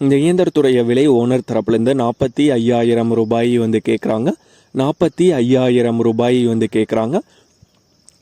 இந்த இயந்திரத்துடைய விலை ஓனர் தரப்புலேருந்து நாற்பத்தி ஐயாயிரம் ரூபாய் வந்து கேட்குறாங்க நாற்பத்தி ஐயாயிரம் ரூபாய் வந்து கேட்குறாங்க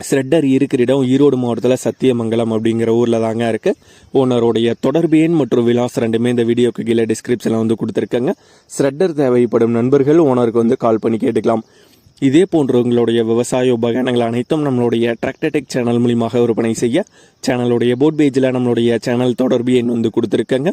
ஸ்ரெட்டர் இருக்கிற இடம் ஈரோடு மாவட்டத்தில் சத்தியமங்கலம் அப்படிங்கிற ஊரில் தாங்க இருக்குது ஓனருடைய தொடர்பு எண் மற்றும் விலாஸ் ரெண்டுமே இந்த வீடியோக்கு கீழே டிஸ்கிரிப்ஷனில் வந்து கொடுத்துருக்கேங்க. ஸ்ரெட்டர் தேவைப்படும் நண்பர்கள் ஓனருக்கு வந்து கால் பண்ணி கேட்டுக்கலாம். இதே போன்ற உங்களுடைய விவசாய உபகரணங்கள் அனைத்தும் நம்மளுடைய டிராக்டர்டெக் சேனல் மூலியமாக விற்பனை செய்ய சேனலுடைய போட் பேஜில் நம்மளுடைய சேனல் தொடர்பு எண் வந்து கொடுத்துருக்கேங்க.